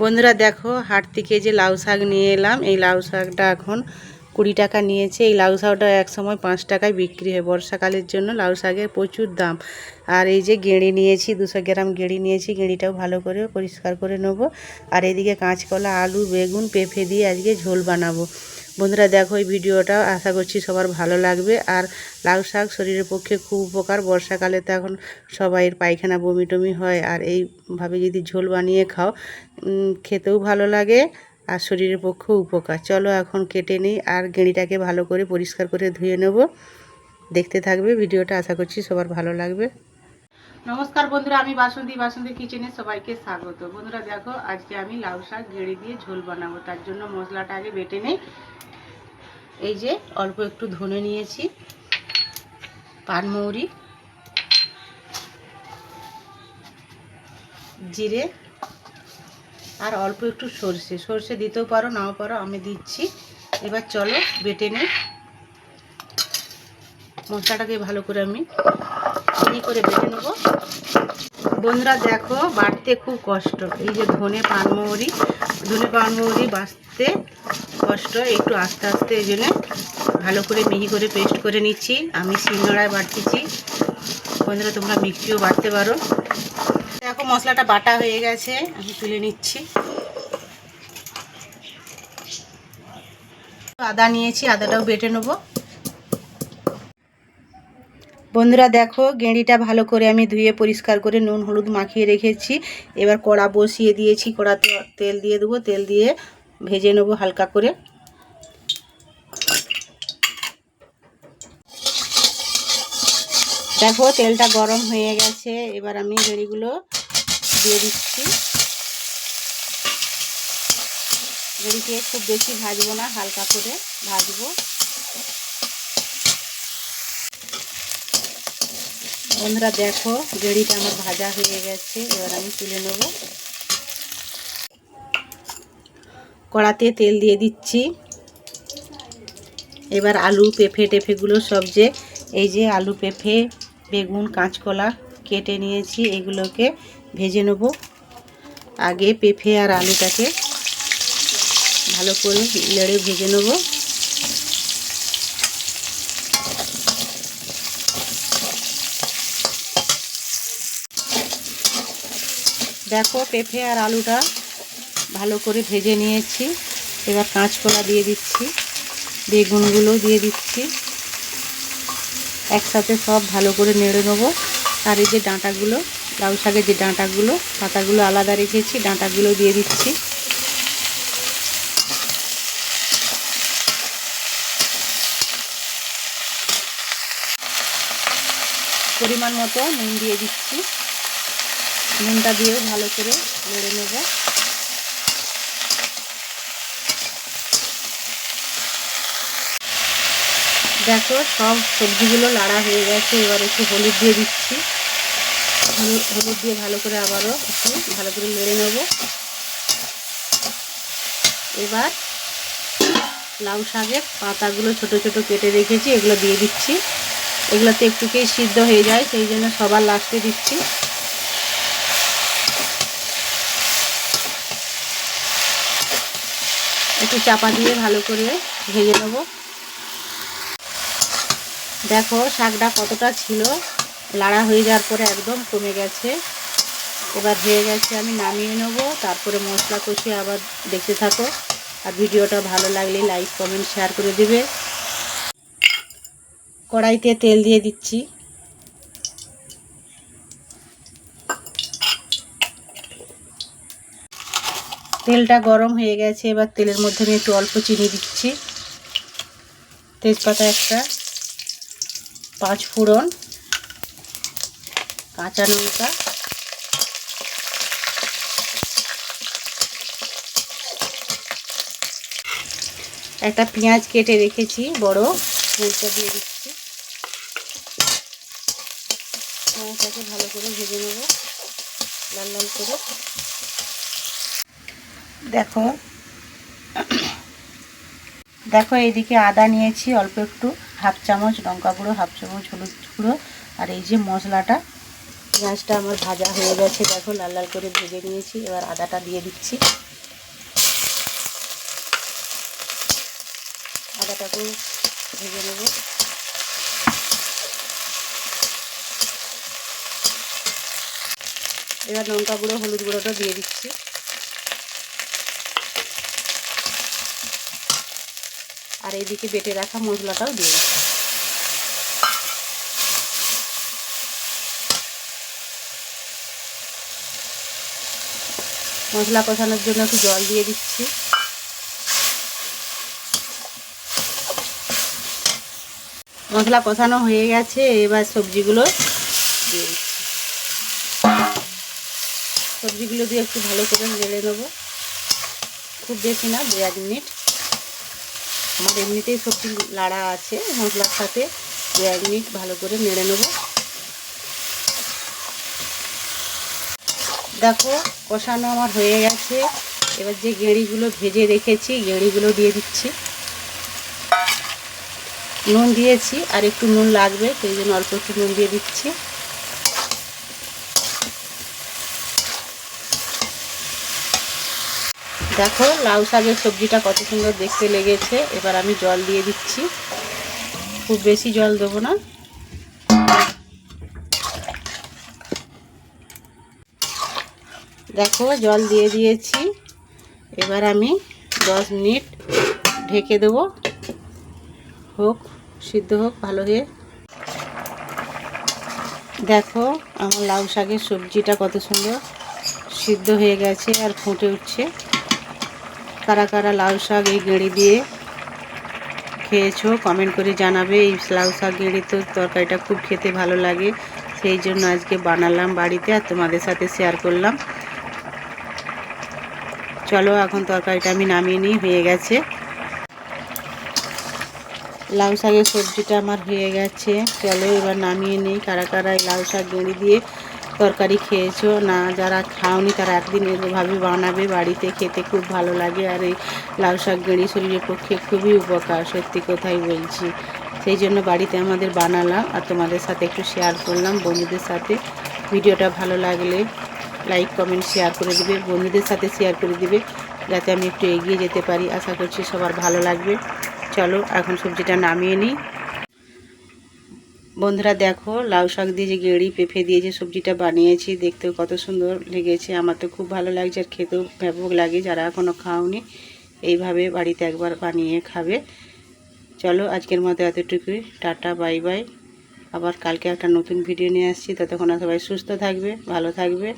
বন্ধুরা দেখো হাট থেকে যে লাউ শাক নিয়ে এলাম। এই লাউ শাকটা এখন কুড়ি টাকা নিয়েছে। এই লাউ শাকটা এক সময় পাঁচ টাকায় বিক্রি হয়। বর্ষাকালের জন্য লাউ শাকের প্রচুর দাম। আর এই যে গেঁড়ি নিয়েছি, দুশো গ্রাম গেঁড়ি নিয়েছি, গেঁড়িটাও ভালো করে পরিষ্কার করে নেব। আর এদিকে কাঁচকলা, আলু, বেগুন পেঁপে দিয়ে আজকে ঝোল বানাবো। বন্ধুরা, দেখো এই ভিডিওটা, আশা করছি সবার ভালো লাগবে। আর লাউ শাক শরীরের পক্ষে খুব উপকার। বর্ষাকালে তো এখন সবাইয়ের পায়খানা বমি টমি হয়। আর এইভাবে যদি ঝোল বানিয়ে খাও খেতেও ভালো লাগে। আর শরীরের পক্ষেও উপকার। চলো এখন কেটে নিই আর গেঁড়িটাকে ভালো করে পরিষ্কার করে ধুয়ে নেব। দেখতে থাকবে ভিডিওটা, আশা করছি সবার ভালো লাগবে। নমস্কার বন্ধুরা, আমি বাসন্তী বাসন্তী কিচেনে সবাইকে স্বাগত। বন্ধুরা দেখো, আজকে আমি লাউ শাক, গেড়ে দিয়ে ঝোল বানাবো, তার জন্য মশলাটা আগে বেটে নেই। এই যে অল্প একটু ধনে নিয়েছি পানমৌরি জিরে আর অল্প একটু সর্ষে। সর্ষে দিতেও পারো, নাও পারো, আমি দিচ্ছি। এবার চলো বেটে নিই। মশলাটাকে ভালো করে আমি চিনি করে বেটে নেব। বন্ধুরা, দেখো, বাড়তে খুব কষ্ট। এই যে ধনে পানমৌরি ধনে পানমৌরি বাঁচতে কষ্ট। একটু আস্তে আস্তে এই জন্য ভালো করে মিহি করে পেস্ট করে নিচ্ছি। আমি শিলনোড়ায় বাড়তেছি। বন্ধুরা, তোমরা মিক্সিও বাড়তে পারো। দেখো মশলাটা বাটা হয়ে গেছে, আমি তুলে নিচ্ছি। আদা নিয়েছি, আদাটাও বেটে নেব। বন্ধুরা দেখো গেঁড়িটা ভালো করে আমি ধুয়ে পরিষ্কার করে নুন, হলুদ মাখিয়ে রেখেছি। এবার কড়া বসিয়ে দিয়েছি, কড়াতে তেল দিয়ে দেবো, তেল দিয়ে ভেজে নেব হালকা করে। দেখো, তেলটা গরম হয়ে গেছে, এবার আমি গেঁড়িগুলো দিয়ে দিচ্ছি। গেঁড়িকে খুব বেশি ভাজবো না, হালকা করে ভাজবো। বন্ধুরা, দেখো, গেড়িটা আমার ভাজা হয়ে গেছে, এবার আমি তুলে নেব। কড়াতে তেল দিয়ে দিচ্ছি। এবার আলু পেঁপে টেফেগুলো সব যে, এই যে আলু পেঁপে, বেগুন, কাঁচকলা কেটে নিয়েছি, এগুলোকে ভেজে নেব। আগে পেঁপে আর আলুটাকে ভালো করে লেড়ে ভেজে নেব। দেখো পেঁপে আর আলুটা ভালো করে ভেজে নিয়েছি। এবার কাঁচকলা দিয়ে দিচ্ছি, বেগুনগুলো দিয়ে দিচ্ছি। একসাথে সব ভালো করে নেড়ে নেব। আর এই যে ডাঁটাগুলো লাউ শাকের যে ডাঁটাগুলো পাতাগুলো আলাদা রেখেছি, ডাঁটাগুলো দিয়ে দিচ্ছি। পরিমাণ মতো নুন দিয়ে দিচ্ছি। নুনটা দিয়েও ভালো করে নেড়ে নেব। দেখো সব সবজিগুলো লাড়া হয়ে গেছে, এবার একটু হলুদ দিয়ে দিচ্ছি। হলুদ দিয়ে ভালো করে আবারও একটু ভালো করে নেড়ে নেব। এবার লাউ শাকের পাতাগুলো ছোট ছোট কেটে রেখেছি, এগুলো দিয়ে দিচ্ছি। এগুলোতে একটুকেই সিদ্ধ হয়ে যায়, সেই জন্য সবার লাস্টে দিচ্ছি। একটু চাপা দিয়ে ভালো করে ভেজে নেব। দেখো, শাকটা কতটা ছিল। লাড়া হয়ে যাওয়ার পরে একদম কমে গেছে। এবার হয়ে গেছে আমি নামিয়ে নেব, তারপরে মশলা কষিয়ে আবার দেখতে থাকো। আর ভিডিওটা ভালো লাগলে লাইক, কমেন্ট, শেয়ার করে দেবে। কড়াইতে তেল দিয়ে দিচ্ছি। তেলটা গরম হয়ে গেছে, এবার তেলের মধ্যে আমি একটু অল্প চিনি দিচ্ছি। তেজপাতা একটা, পাঁচ ফোড়ন। কাঁচা লঙ্কা। একটা পেঁয়াজ কেটে রেখেছি, বড় পেঁয়াজটা দিয়ে দিচ্ছি। পেঁয়াজটাকে ভালো করে ভেজে নেব, লাল লাল করে। দেখো দেখো এইদিকে আদা নিয়েছি, অল্প একটু হাফ চামচ, লঙ্কা গুঁড়ো, হাফ চামচ হলুদ গুঁড়ো। আর এই যে মশলাটা পেঁয়াজটা আমার ভাজা হয়ে গেছে। দেখো, লাল লাল করে ভেজে নিয়েছি। এবার আদাটা দিয়ে দিচ্ছি। আদাটাকে ভেজে নেব। এবার লঙ্কা গুঁড়ো, হলুদ গুঁড়োটা দিয়ে দিচ্ছি। আর এইদিকে বেটে রাখা মশলাটাও দিয়ে দিচ্ছি। মশলা কষানোর জন্য একটু জল দিয়ে দিচ্ছি। মশলা কষানো হয়ে গেছে, এবার সবজিগুলো দিয়ে দিচ্ছি। সবজিগুলো দিয়ে একটু ভালো করে নেড়ে নেব। খুব বেশি না, দু এক মিনিট। আমার এমনিতেই সবজি লাড়া আছে, মশলার সাথে দু এক মিনিট ভালো করে নেড়ে নেব। দেখো, কষানো আমার হয়ে গেছে। এবার যে গেঁড়িগুলো ভেজে রেখেছি, গেঁড়িগুলো দিয়ে দিচ্ছি। নুন দিয়েছি, আর একটু নুন লাগবে, সেই জন্য অল্প একটু নুন দিয়ে দিচ্ছি। দেখো, লাউ শাকের সবজিটা কত সুন্দর দেখতে লেগেছে। এবার আমি জল দিয়ে দিচ্ছি। খুব বেশি জল দেবো না। দেখো, জল দিয়ে দিয়েছি। এবার আমি দশ মিনিট ঢেকে দেবো। হোক, সিদ্ধ হোক, ভালো হয়ে দেখো, আমার লাউ শাকের সবজিটা কত সুন্দর সিদ্ধ হয়ে গেছে আর ফুটে উঠছে। কারা কারা লাউ শাক এই গেঁড়ি দিয়ে খেয়েছো কমেন্ট করে জানাবে। এই লাউ শাক গেঁড়ি তো তরকারিটা খুব খেতে ভালো লাগে। সেই জন্য আজকে বানালাম বাড়িতে আর তোমাদের সাথে শেয়ার করলাম। চলো এখন তরকারিটা আমি নামিয়ে নিই, হয়ে গেছে। লাউ শাকের সবজিটা আমার হয়ে গেছে। চলো এবার নামিয়ে নিই, কারা কারা লাউ শাক গেঁড়ি দিয়ে তরকারি খেয়েছো? না, যারা খাওনি তারা একদিন এভাবে বানাবে, বাড়িতে খেতে খুব ভালো লাগে। আর এই লাউ শাক গেঁড়ি শরীরের পক্ষে খুবই উপকার, সত্যি কথাই বলছি। সেই জন্য বাড়িতে আমাদের বানালাম আর তোমাদের সাথে একটু শেয়ার করলাম, বন্ধুদের সাথে। ভিডিওটা ভালো লাগলে লাইক কমেন্ট শেয়ার করে দিবে, বন্ধুদের সাথে শেয়ার করে দিবে, যাতে আমি একটু এগিয়ে যেতে পারি। আশা করছি সবার ভালো লাগবে। চলো, এখন সবজিটা নামিয়ে নিই। বন্ধুরা দেখো, লাউ শাক দিয়ে যে গেড়ি পেঁপে দিয়ে যে সবজিটা বানিয়েছি, দেখতেও কত সুন্দর লেগেছে। আমার তো খুব ভালো লাগছে আর খেতেও ব্যাপক লাগে, যারা এখনও খাওনি, এইভাবে বাড়িতে একবার বানিয়ে খাবে। চলো, আজকের মতো এতটুকুই। Tata, bye bye. আবার কালকে একটা নতুন ভিডিও নিয়ে আসছি। ততক্ষণ সবাই সুস্থ থাকবে, ভালো থাকবে।